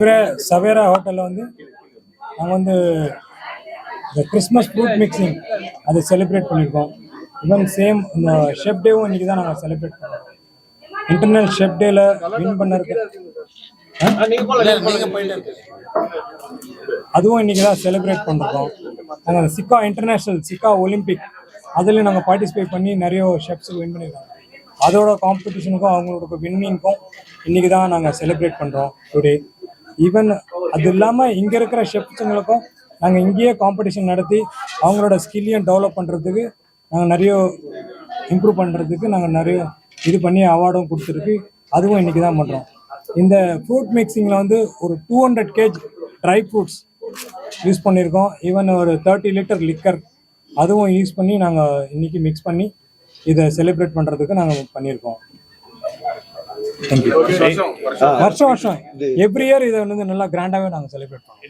சவேரா- சவேரா ஹோட்டலில் வந்து நாங்கள் வந்து இந்த கிறிஸ்மஸ் ஃப்ரூட் மிக்சிங் அதை செலிப்ரேட் பண்ணியிருக்கோம். ஈவன் சேம் இந்த ஷெஃப் டேவும் இன்னைக்கு தான் நாங்கள் செலிப்ரேட் பண்ணோம் இன்டர்னல் ஷெஃப் டேல வின் பண்ணருக்கு அதுவும் இன்னைக்கு தான் செலிப்ரேட் பண்ணிருக்கோம் நாங்கள் சிக்கா இன்டர்நேஷ்னல் சிக்கா ஒலிம்பிக் அதில் நாங்கள் பார்ட்டிசிபேட் பண்ணி நிறைய ஷெஃப்ஸ் வின் பண்ணியிருக்கோம். அதோட காம்படிஷனுக்கும் அவங்களோட வின்னிங்க்கும் இன்னைக்கு தான் நாங்கள் செலிப்ரேட் பண்ணுறோம் டுடே ஈவன் அது இல்லாமல் இங்கே இருக்கிற ஷெஃப்ஸுங்களுக்கும் நாங்கள் இங்கேயே காம்படிஷன் நடத்தி அவங்களோட ஸ்கில்லையும் டெவலப் பண்ணுறதுக்கு நாங்கள் நிறைய இம்ப்ரூவ் பண்ணுறதுக்கு நாங்கள் நிறைய இது பண்ணி அவார்டும் கொடுத்துருக்கு. அதுவும் இன்றைக்கி தான் பண்ணுறோம் இந்த ஃப்ரூட் மிக்சிங்கில் வந்து ஒரு two hundred KG dry fruits use பண்ணியிருக்கோம். ஈவன் ஒரு தேர்ட்டி லிட்டர் லிக்கர் அதுவும் யூஸ் பண்ணி நாங்கள் இன்னைக்கு மிக்ஸ் பண்ணி இதை செலிப்ரேட் பண்ணுறதுக்கு நாங்கள் பண்ணியிருக்கோம். தேங்க்யூ வருஷம் வருஷம் எவ்ரி இயர் இதை வந்து நல்லா கிராண்டாகவே நாங்கள் செலிப்ரேட் பண்ணுவோம்